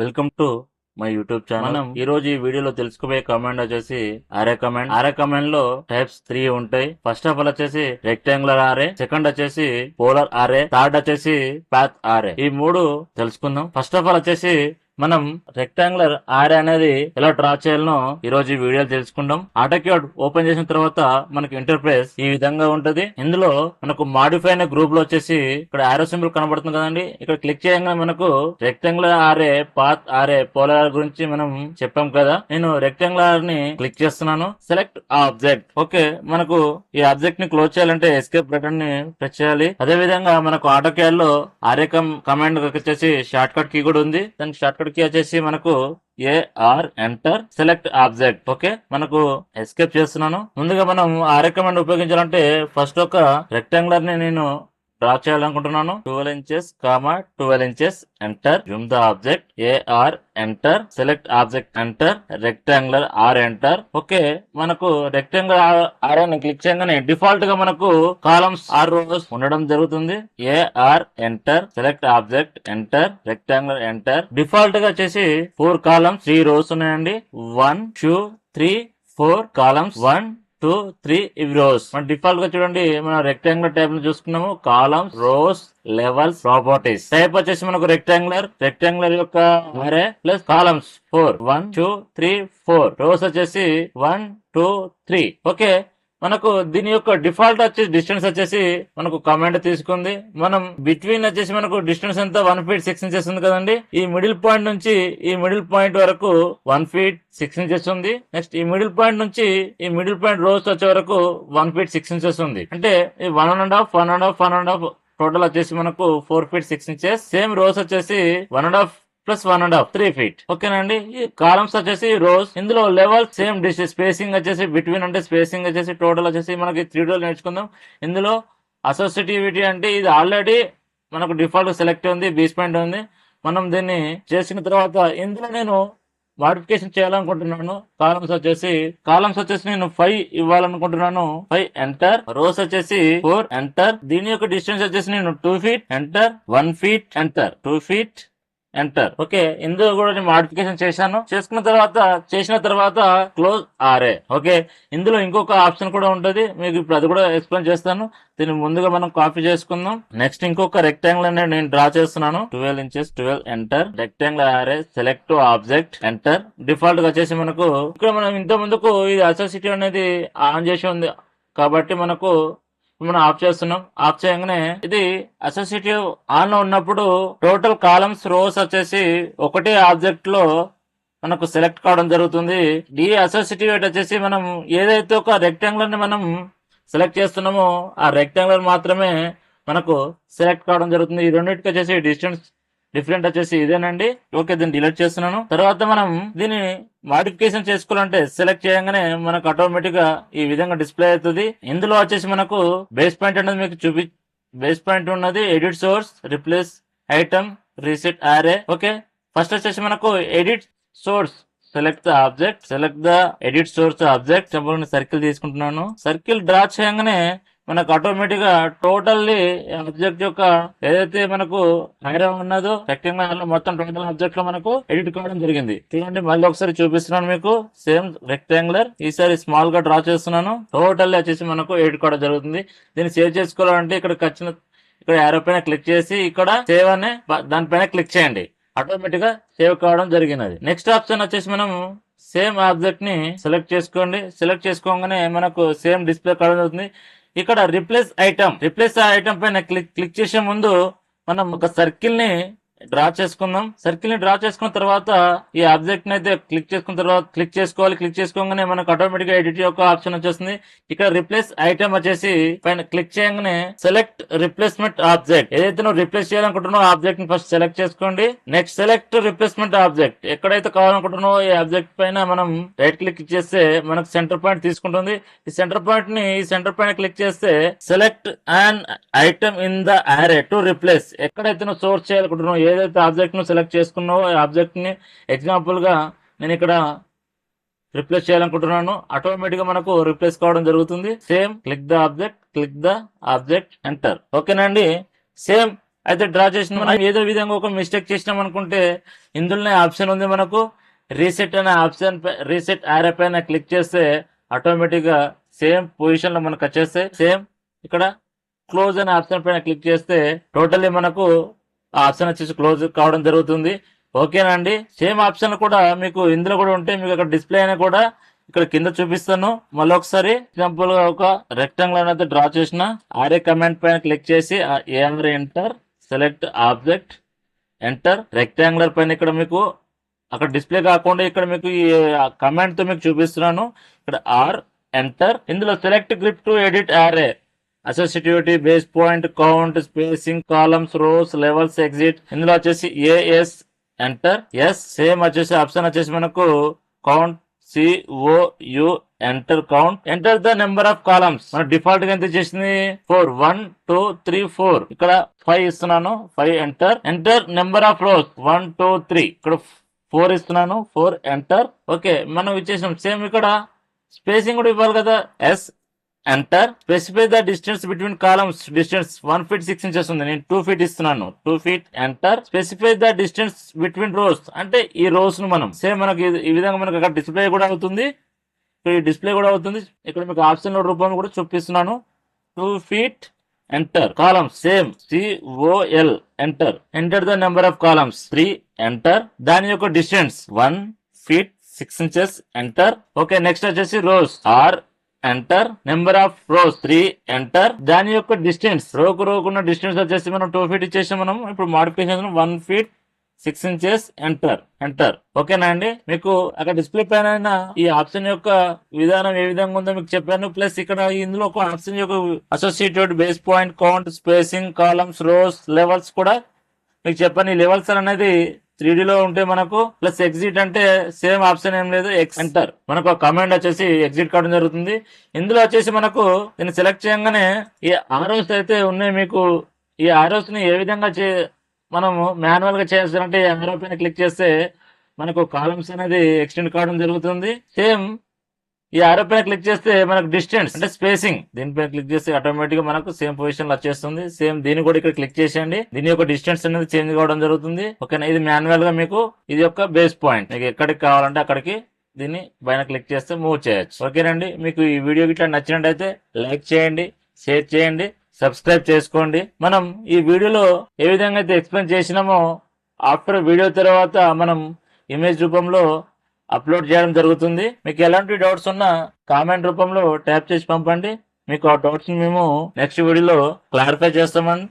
Welcome to my YouTube channel. ఈ రోజు ఈ వీడియోలో తెలుసుకోబోయే కమాండ్ వచ్చేసి ఆరే కమాండ్ ఆరే కమాండ్లో టైప్స్ త్రీ ఉంటాయి. ఫస్ట్ ఆఫ్ ఆల్ వచ్చేసి రెక్టాంగులర్ ఆరే సెకండ్ వచ్చేసి పోలర్ ఆరే థర్డ్ వచ్చేసి పాత్ ఆరే ఈ మూడు తెలుసుకుందాం. ఫస్ట్ ఆఫ్ ఆల్ వచ్చేసి మనం రెక్టాంగులర్ ఆర్ అనేది ఎలా డ్రా చేయాలనో ఈ రోజు ఈ వీడియో తెలుసుకుందాం. ఆటోక్యాడ్ ఓపెన్ చేసిన తర్వాత మనకి ఇంటర్ఫేస్ ఈ విధంగా ఉంటది. ఇందులో మనకు మాడిఫై అనే గ్రూప్లో వచ్చేసి ఇక్కడ ఆరో సింబల్ కనబడుతుంది కదండి. ఇక్కడ క్లిక్ చేయగానే మనకు rectangular array path array polar గురించి మనం చెప్పాం కదా. నేను రెక్టాంగులర్ని క్లిక్ చేస్తున్నాను. సెలెక్ట్ ఆబ్జెక్ట్ ఓకే మనకు ఈ ఆబ్జెక్ట్ని క్లోజ్ చేయాలంటే ఎస్కేప్ బటన్ని ప్రెస్ చేయాలి. అదే విధంగా మనకు ఆటోక్యాడ్లో ఆరే కమ్ కమాండ్ వచ్చేసి షార్ట్ కట్ కీ కూడా ఉంది. దానికి షార్ట్ కట్ ఇప్పటికీ వచ్చేసి మనకు AR enter select object okay మనకు ఎస్కేప్ చేస్తున్నాను. ముందుగా మనం ఆ రికమెండ్ ఉపయోగించాలంటే ఫస్ట్ ఒక రెక్టాంగులర్ని నేను డ్రా చేయాలనుకుంటున్నాను. Twelve inches comma twelve inches enter zoom the object AR enter select object enter rectangular R enter okay మనకు రెక్టాంగులర్ ఆర్ అని క్లిక్ చేయగానే డిఫాల్ట్గా మనకు కాలమ్స్ ఆర్ రోస్ ఉండడం జరుగుతుంది. AR enter select object enter rectangular enter డిఫాల్ట్గా వచ్చేసి four columns three rows ఉన్నాయండి. One two three four columns one two three ఇవి రోస్. మన డిఫాల్ట్గా చూడండి మనం రెక్టాంగులర్ టైప్లో చూసుకున్నాము. Columns rows levels properties type వచ్చేసి మనకు రెక్టాంగులర్ రెక్టాంగులర్ యొక్క array plus columns four one two three four rows వచ్చేసి వన్ టూ త్రీ ఓకే మనకు దీని యొక్క డిఫాల్ట్ వచ్చేసి డిస్టెన్స్ వచ్చేసి మనకు కమాండ్ తీసుకుంది. మనం బిట్వీన్ వచ్చేసి మనకు డిస్టెన్స్ ఎంత? వన్ ఫీట్ సిక్స్ ఇంచెస్ ఉంది కదండి. ఈ మిడిల్ పాయింట్ నుంచి ఈ మిడిల్ పాయింట్ వరకు వన్ ఫీట్ సిక్స్ ఇంచెస్ ఉంది. నెక్స్ట్ ఈ మిడిల్ పాయింట్ నుంచి ఈ మిడిల్ పాయింట్ రోజు వచ్చే వరకు వన్ ఫీట్ సిక్స్ ఇంచెస్ ఉంది. అంటే ఈ one and half one and half one and half total వచ్చేసి మనకు four feet six inches. Same rows వచ్చేసి one and half plus one and half three feet. ఓకేనండి? ఈ కాలమ్స్ వచ్చేసి రోస్. ఇందులో లెవెల్ సేమ్ డిస్ స్పేసింగ్ వచ్చేసి between అంటే spacing వచ్చేసి టోటల్ వచ్చేసి మనకి త్రీ డోర్ నేర్చుకుందాం. ఇందులో అసోసియేటివిటీ అంటే ఇది ఆల్రెడీ మనకు డిఫాల్ట్ సెలెక్ట్ ఉంది బీస్ పాయింట్ ఉంది. మనం దీన్ని చేసిన తర్వాత ఇందులో నేను మాడిఫికేషన్ చేయాలనుకుంటున్నాను. కాలమ్స్ వచ్చేసి కాలమ్స్ వచ్చేసి నేను ఫైవ్ ఇవ్వాలనుకుంటున్నాను. Five enter. రోస్ వచ్చేసి ఫోర్ ఎంటర్. దీని యొక్క డిస్టెన్స్ వచ్చేసి నేను two feet enter. One feet enter. Two feet enter okay ఇందులో కూడా నేను మాడిఫికేషన్ చేశాను. చేసుకున్న తర్వాత చేసిన తర్వాత క్లోజ్ ఆర్ఏ ఓకే ఇందులో ఇంకొక ఆప్షన్ కూడా ఉంటుంది. మీకు ఇప్పుడు అది కూడా ఎక్స్ప్లెయిన్ చేస్తాను. దీన్ని ముందుగా మనం కాపీ చేసుకుందాం. నెక్స్ట్ ఇంకొక రెక్టాంగిల్ అనేది నేను డ్రా చేస్తున్నాను. Twelve inches twelve enter rectangle RA select object enter డిఫాల్ట్గా వచ్చేసి మనకు ఇక్కడ మనం ఇంత ముందుకు ఇది అసోసిటీ అనేది ఆన్ చేసి ఉంది. కాబట్టి మనకు మనం ఆఫ్ చేస్తున్నాం. ఆఫ్ చేయగానే ఇది అసోసియేటివ్ ఆన్లో ఉన్నప్పుడు టోటల్ కాలమ్స్ రోస్ వచ్చేసి ఒకటే ఆబ్జెక్ట్లో మనకు సెలెక్ట్ కావడం జరుగుతుంది. డి అసోసియేటివ్ వచ్చేసి మనం ఏదైతే ఒక రెక్టాంగులర్ని మనం సెలెక్ట్ చేస్తున్నామో ఆ రెక్టాంగులర్ మాత్రమే మనకు సెలెక్ట్ కావడం జరుగుతుంది. ఈ రెండింటికి వచ్చేసి డిస్టెన్స్ డిఫరెంట్ వచ్చేసి ఇదేనండి. ఓకే దీన్ని డిలీట్ చేస్తున్నాను. తర్వాత మనం దీన్ని మాడిఫికేషన్ చేసుకోవాలంటే సెలెక్ట్ చేయగానే మనకు ఆటోమేటిక్గా ఈ విధంగా డిస్ప్లే అవుతుంది. ఇందులో వచ్చేసి మనకు బేస్ పాయింట్ అనేది మీకు చూపి బేస్ పాయింట్ ఉన్నది. Edit source replace item reset array okay first వచ్చేసి మనకు edit source select the object select the edit source object simple circle తీసుకుంటున్నాను. సర్కిల్ డ్రా చేయగానే మనకు ఆటోమేటిక్గా టోటల్లీ ఆబ్జెక్ట్ యొక్క ఏదైతే మనకు ఐరన్ ఉన్నదో సెక్టింగ్ మొత్తం టోటల్ ఆబ్జెక్ట్లో మనకు ఎడిట్ కావడం జరిగింది. చూడండి మళ్ళీ ఒకసారి చూపిస్తున్నాను మీకు. సేమ్ రెక్టాంగులర్ ఈసారి స్మాల్గా డ్రా చేస్తున్నాను. టోటల్ వచ్చేసి మనకు ఎడిట్ కావడం జరుగుతుంది. దీన్ని సేవ్ చేసుకోవాలంటే ఇక్కడ వచ్చిన ఇక్కడ యారో పైన క్లిక్ చేసి ఇక్కడ సేవ్ అనే దానిపైన క్లిక్ చేయండి. ఆటోమేటిక్గా సేవ్ కావడం జరిగినది. నెక్స్ట్ ఆప్షన్ వచ్చేసి మనం సేమ్ ఆబ్జెక్ట్ని సెలెక్ట్ చేసుకోండి. సెలెక్ట్ చేసుకోగానే మనకు సేమ్ డిస్ప్లే కావడం జరుగుతుంది. ఇక్కడ రిప్లేస్ ఐటమ్ రిప్లేస్ ఐటమ్ పైన క్లిక్ క్లిక్ చేసే ముందు మనం ఒక సర్కిల్ని డ్రా చేసుకుందాం. సర్కిల్ని డ్రా చేసుకున్న తర్వాత ఈ ఆబ్జెక్ట్ని అయితే క్లిక్ చేసుకున్న తర్వాత క్లిక్ చేసుకోవాలి. క్లిక్ చేసుకోగానే మనకు ఆటోమేటిక్గా ఎడిట్ యొక్క ఆప్షన్ వచ్చేస్తుంది. ఇక్కడ రిప్లేస్ ఐటమ్ వచ్చేసి పైన క్లిక్ చేయగానే సెలెక్ట్ రిప్లేస్మెంట్ ఆబ్జెక్ట్ ఏదైతే నువ్వు రిప్లేస్ చేయాలనుకుంటున్నావు ఆబ్జెక్ట్ని ఫస్ట్ సెలెక్ట్ చేసుకోండి. నెక్స్ట్ సెలెక్ట్ రిప్లేస్మెంట్ ఆబ్జెక్ట్ ఎక్కడైతే కావాలనుకుంటున్నావో ఈ ఆబ్జెక్ట్ పైన మనం రైట్ క్లిక్ చేస్తే మనకు సెంటర్ పాయింట్ తీసుకుంటుంది. ఈ సెంటర్ పాయింట్ని ఈ సెంటర్ పైన క్లిక్ చేస్తే select and item in the array to replace ఎక్కడైతే నువ్వు సోర్స్ చేయాలనుకుంటున్నావు ఏదైతే ఆబ్జెక్ట్ను సెలెక్ట్ చేసుకున్నావో ఆ ఆబ్జెక్ట్ని నేను ఇక్కడ రిప్లేస్ చేయాలనుకుంటున్నాను. ఆటోమేటిక్గా మనకు రిప్లేస్ కావడం జరుగుతుంది. Same click the object click the object enter ఓకేనండి సేమ్ అయితే డ్రా చేసిన మనం ఏదో విధంగా ఒక మిస్టేక్ చేసినాం అనుకుంటే ఇందులోనే ఆప్షన్ ఉంది మనకు. రీసెట్ అనే ఆప్షన్ రీసెట్ ఆరే పైన క్లిక్ చేస్తే ఆటోమేటిక్గా సేమ్ పొజిషన్లో మనకు వచ్చేస్తే సేమ్ ఇక్కడ క్లోజ్ అనే ఆప్షన్ పైన క్లిక్ చేస్తే టోటల్లీ మనకు ఆ ఆప్షన్ వచ్చేసి క్లోజ్ కావడం జరుగుతుంది. ఓకేనా అండి? సేమ్ ఆప్షన్ కూడా మీకు ఇందులో కూడా ఉంటే మీకు అక్కడ డిస్ప్లే అయినా కూడా ఇక్కడ కింద చూపిస్తాను. మళ్ళీ ఒకసారి ఎగ్జాంపుల్గా ఒక రెక్టాంగులర్ అనేది డ్రా చేసిన ఆరే కమాండ్ పైన క్లిక్ చేసి AR enter select object enter rectangular పైన ఇక్కడ మీకు అక్కడ డిస్ప్లే కాకుండా ఇక్కడ మీకు ఈ కమాండ్తో మీకు చూపిస్తున్నాను. ఇక్కడ ఆర్ ఎంటర్ ఇందులో select grip to edit array associativity base point count spacing columns rows levels exit. ఇందులో వచ్చేసి ఏఎస్ ఎంటర్ ఎస్ సేమ్ వచ్చేసి ఆప్షన్ వచ్చేసి మనకు count COU enter count. Enter the number of columns మన డిఫాల్ట్గా ఎంత చేసింది? Four one two three four ఇక్కడ ఫైవ్ ఇస్తున్నాను. Five enter enter number of rows one two three ఇక్కడ ఫోర్ ఇస్తున్నాను. ఫోర్ ఎంటర్ ఓకే మనం ఇచ్చేసాం సేమ్ ఇక్కడ. స్పేసింగ్ కూడా ఇవ్వాలి కదా. S enter specify the distance between columns distance one feet six inches ఉంది. నేను టూ ఫీట్ ఇస్తున్నాను. Two feet enter specify the distance between rows అంటే ఈ రోస్ను మనం సేమ్ మనకి ఈ విధంగా మనకు అక్కడ డిస్ప్లే కూడా అవుతుంది. ఇక్కడ డిస్ప్లే కూడా అవుతుంది. ఇక్కడ మీకు ఆప్షన్ రూపంలో కూడా చూపిస్తున్నాను. Two feet enter columns same COL enter enter the number of columns three enter దాని యొక్క distance one feet six inches enter okay next వచ్చేసి rows R enter number of rows three enter దాని యొక్క distance రోకు రోకున్న distance వచ్చేసి మనం two feet ఇచ్చేసాం మనం. ఇప్పుడు modification one feet six inches enter enter ఓకేనా అండి? మీకు అక్కడ డిస్ప్లే పైన ఈ ఆప్షన్ యొక్క విధానం ఏ విధంగా ఉందో మీకు చెప్పాను. ప్లస్ ఇక్కడ ఇందులో ఒక ఆప్షన్ యొక్క associated base point count spacing columns rows levels కూడా మీకు చెప్పాను. ఈ లెవెల్స్ అనేది త్రీ లో ఉంటే మనకు ప్లస్ ఎగ్జిట్ అంటే సేమ్ ఆప్షన్ ఏం లేదు ఎక్స్ ఎంటర్ మనకు కమాండ్ వచ్చేసి ఎగ్జిట్ కావడం జరుగుతుంది. ఇందులో వచ్చేసి మనకు దీన్ని సెలెక్ట్ చేయగానే ఈ ఆరోస్ అయితే ఉన్నాయి మీకు. ఈ ఆరోస్ని ఏ విధంగా చే మనము మాన్యువల్గా చేస్తారంటే ఆరో పైన క్లిక్ చేస్తే మనకు కాలమ్స్ అనేది ఎక్స్టెండ్ కావడం జరుగుతుంది. సేమ్ ఈ ఆరో పైన క్లిక్ చేస్తే మనకు డిస్టెన్స్ అంటే స్పేసింగ్ దీనిపైన క్లిక్ చేస్తే ఆటోమేటిక్గా మనకు సేమ్ పొజిషన్లో వచ్చేస్తుంది. సేమ్ దీన్ని కూడా ఇక్కడ క్లిక్ చేసేయండి. దీని యొక్క డిస్టెన్స్ అనేది చేంజ్ కావడం జరుగుతుంది. ఓకేనా? ఇది మాన్యువల్గా మీకు ఇది యొక్క బేస్ పాయింట్ మీకు ఎక్కడికి కావాలంటే అక్కడికి దీన్ని పైన క్లిక్ చేస్తే మూవ్ చేయొచ్చు. ఓకేనండి? మీకు ఈ వీడియో ఇట్లా నచ్చినట్టయితే లైక్ చేయండి షేర్ చేయండి సబ్స్క్రైబ్ చేసుకోండి. మనం ఈ వీడియోలో ఏ విధంగా అయితే ఎక్స్ప్లెయిన్ చేసినామో ఆఫ్టర్ వీడియో తర్వాత మనం ఇమేజ్ రూపంలో అప్లోడ్ చేయడం జరుగుతుంది. మీకు ఎలాంటి డౌట్స్ ఉన్నా కామెంట్ రూపంలో ట్యాప్ చేసి పంపండి. మీకు ఆ డౌట్స్ మేము నెక్స్ట్ వీడియోలో క్లారిఫై చేస్తామండి.